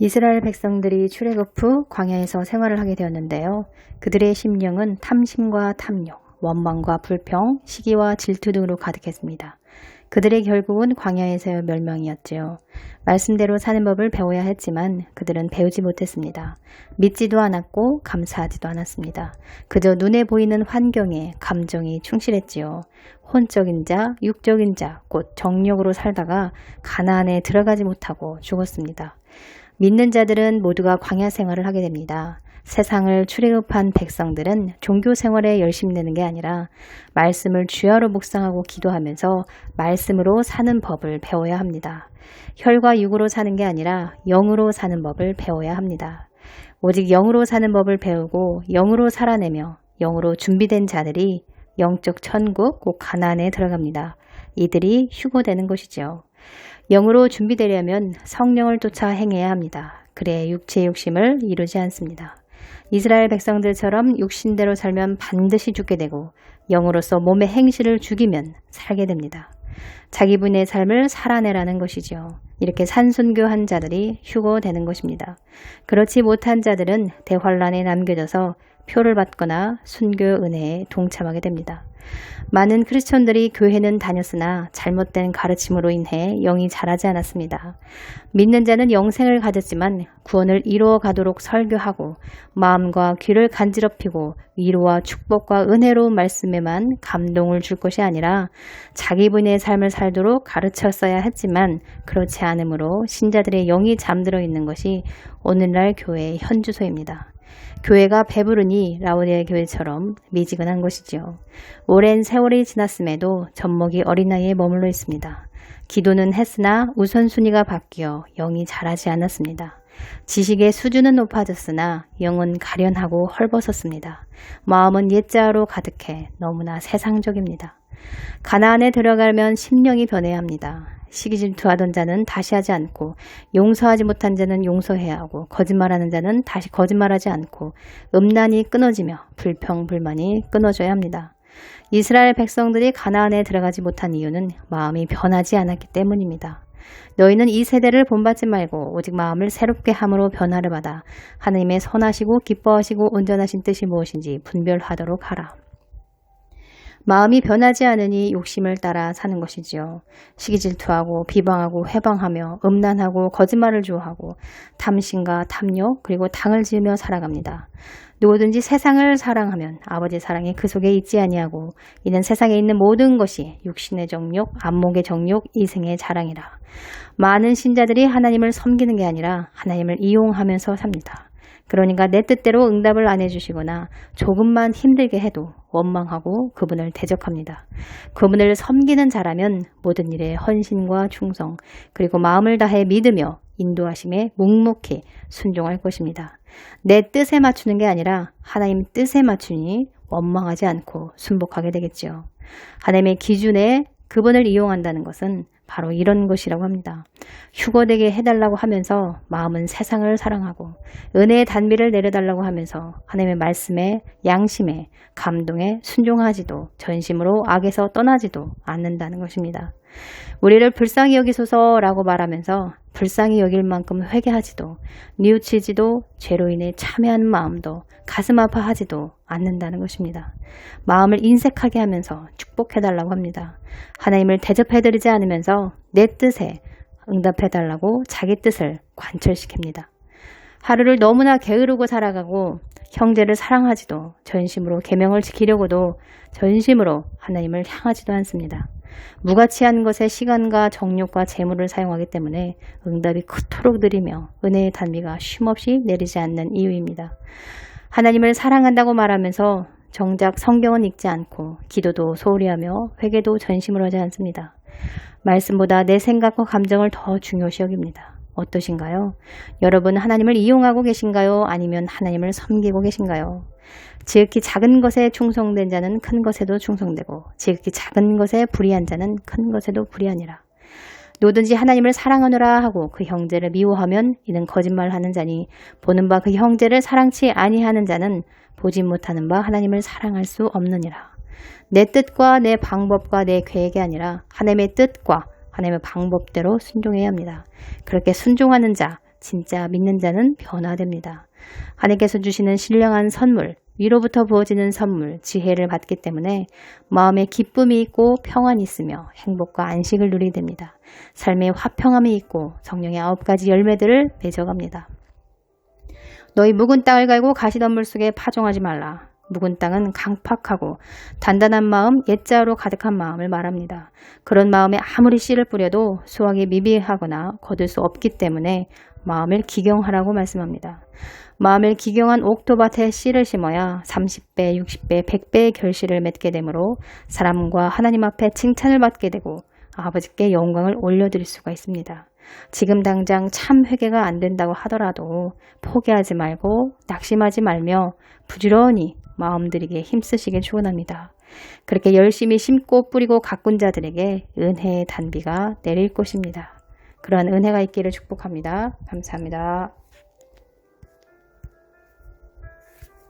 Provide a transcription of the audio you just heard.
이스라엘 백성들이 출애굽 후 광야에서 생활을 하게 되었는데요. 그들의 심령은 탐심과 탐욕, 원망과 불평, 시기와 질투 등으로 가득했습니다. 그들의 결국은 광야에서의 멸망이었지요. 말씀대로 사는 법을 배워야 했지만 그들은 배우지 못했습니다. 믿지도 않았고 감사하지도 않았습니다. 그저 눈에 보이는 환경에 감정이 충실했지요. 혼적인 자, 육적인 자, 곧 정력으로 살다가 가나안에 들어가지 못하고 죽었습니다. 믿는 자들은 모두가 광야 생활을 하게 됩니다. 세상을 출애굽한 백성들은 종교 생활에 열심 내는 게 아니라 말씀을 주야로 묵상하고 기도하면서 말씀으로 사는 법을 배워야 합니다. 혈과 육으로 사는 게 아니라 영으로 사는 법을 배워야 합니다. 오직 영으로 사는 법을 배우고 영으로 살아내며 영으로 준비된 자들이 영적 천국 곧 가나안에 들어갑니다. 이들이 휴고되는 것이죠. 영으로 준비되려면 성령을 쫓아 행해야 합니다. 그래 육체의 욕심을 이루지 않습니다. 이스라엘 백성들처럼 육신대로 살면 반드시 죽게 되고 영으로서 몸의 행실을 죽이면 살게 됩니다. 자기 분의 삶을 살아내라는 것이지요. 이렇게 산순교한 자들이 휴고되는 것입니다. 그렇지 못한 자들은 대환란에 남겨져서 표를 받거나 순교 은혜에 동참하게 됩니다. 많은 크리스천들이 교회는 다녔으나 잘못된 가르침으로 인해 영이 자라지 않았습니다. 믿는 자는 영생을 가졌지만 구원을 이루어 가도록 설교하고 마음과 귀를 간지럽히고 위로와 축복과 은혜로운 말씀에만 감동을 줄 것이 아니라 자기 분의 삶을 살도록 가르쳤어야 했지만 그렇지 않으므로 신자들의 영이 잠들어 있는 것이 오늘날 교회의 현주소입니다. 교회가 배부르니 라오디아 교회처럼 미지근한 것이지요. 오랜 세월이 지났음에도 젖먹이 어린아이에 머물러 있습니다. 기도는 했으나 우선순위가 바뀌어 영이 자라지 않았습니다. 지식의 수준은 높아졌으나 영은 가련하고 헐벗었습니다. 마음은 옛자로 가득해 너무나 세상적입니다. 가나안에 들어가면 심령이 변해야 합니다. 시기 질투하던 자는 다시 하지 않고 용서하지 못한 자는 용서해야 하고 거짓말하는 자는 다시 거짓말하지 않고 음란이 끊어지며 불평 불만이 끊어져야 합니다. 이스라엘 백성들이 가나안에 들어가지 못한 이유는 마음이 변하지 않았기 때문입니다. 너희는 이 세대를 본받지 말고 오직 마음을 새롭게 함으로 변화를 받아 하나님의 선하시고 기뻐하시고 온전하신 뜻이 무엇인지 분별하도록 하라. 마음이 변하지 않으니 욕심을 따라 사는 것이지요. 시기 질투하고 비방하고 회방하며 음란하고 거짓말을 좋아하고 탐심과 탐욕 그리고 당을 지으며 살아갑니다. 누구든지 세상을 사랑하면 아버지 사랑이 그 속에 있지 아니하고 이는 세상에 있는 모든 것이 육신의 정욕, 안목의 정욕, 이생의 자랑이라. 많은 신자들이 하나님을 섬기는 게 아니라 하나님을 이용하면서 삽니다. 그러니까 내 뜻대로 응답을 안 해주시거나 조금만 힘들게 해도 원망하고 그분을 대적합니다. 그분을 섬기는 자라면 모든 일에 헌신과 충성 그리고 마음을 다해 믿으며 인도하심에 묵묵히 순종할 것입니다. 내 뜻에 맞추는 게 아니라 하나님 뜻에 맞추니 원망하지 않고 순복하게 되겠죠. 하나님의 기준에 그분을 이용한다는 것은 바로 이런 것이라고 합니다. 휴거되게 해달라고 하면서 마음은 세상을 사랑하고 은혜의 단비를 내려달라고 하면서 하나님의 말씀에 양심에 감동에 순종하지도 전심으로 악에서 떠나지도 않는다는 것입니다. 우리를 불쌍히 여기소서라고 말하면서 불쌍히 여길 만큼 회개하지도 뉘우치지도 죄로 인해 참여한 마음도 가슴 아파하지도 않는다는 것입니다. 마음을 인색하게 하면서 축복해달라고 합니다. 하나님을 대접해드리지 않으면서 내 뜻에 응답해달라고 자기 뜻을 관철시킵니다. 하루를 너무나 게으르고 살아가고 형제를 사랑하지도 전심으로 계명을 지키려고도 전심으로 하나님을 향하지도 않습니다. 무가치한 것에 시간과 정욕과 재물을 사용하기 때문에 응답이 그토록 느리며 은혜의 단비가 쉼없이 내리지 않는 이유입니다. 하나님을 사랑한다고 말하면서 정작 성경은 읽지 않고 기도도 소홀히 하며 회개도 전심으로 하지 않습니다. 말씀보다 내 생각과 감정을 더 중요시 여깁니다. 어떠신가요? 여러분 하나님을 이용하고 계신가요? 아니면 하나님을 섬기고 계신가요? 지극히 작은 것에 충성된 자는 큰 것에도 충성되고 지극히 작은 것에 불의한 자는 큰 것에도 불의하니라. 누구든지 하나님을 사랑하노라 하고 그 형제를 미워하면 이는 거짓말하는 자니 보는 바 그 형제를 사랑치 아니하는 자는 보지 못하는 바 하나님을 사랑할 수 없느니라. 내 뜻과 내 방법과 내 계획이 아니라 하나님의 뜻과 하나님의 방법대로 순종해야 합니다. 그렇게 순종하는 자, 진짜 믿는 자는 변화됩니다. 하나님께서 주시는 신령한 선물, 위로부터 부어지는 선물, 지혜를 받기 때문에 마음에 기쁨이 있고 평안이 있으며 행복과 안식을 누리게 됩니다. 삶에 화평함이 있고 성령의 아홉 가지 열매들을 맺어갑니다. 너희 묵은 땅을 갈고 가시덤불 속에 파종하지 말라. 묵은 땅은 강팍하고 단단한 마음, 옛자로 가득한 마음을 말합니다. 그런 마음에 아무리 씨를 뿌려도 수확이 미비하거나 거둘 수 없기 때문에 마음을 기경하라고 말씀합니다. 마음을 기경한 옥토밭에 씨를 심어야 30배, 60배, 100배의 결실을 맺게 되므로 사람과 하나님 앞에 칭찬을 받게 되고 아버지께 영광을 올려드릴 수가 있습니다. 지금 당장 참 회개가 안 된다고 하더라도 포기하지 말고 낙심하지 말며 부지런히 마음 들이게 힘쓰시길 축원합니다. 그렇게 열심히 심고 뿌리고 가꾼 자들에게 은혜의 단비가 내릴 것입니다. 그러한 은혜가 있기를 축복합니다. 감사합니다.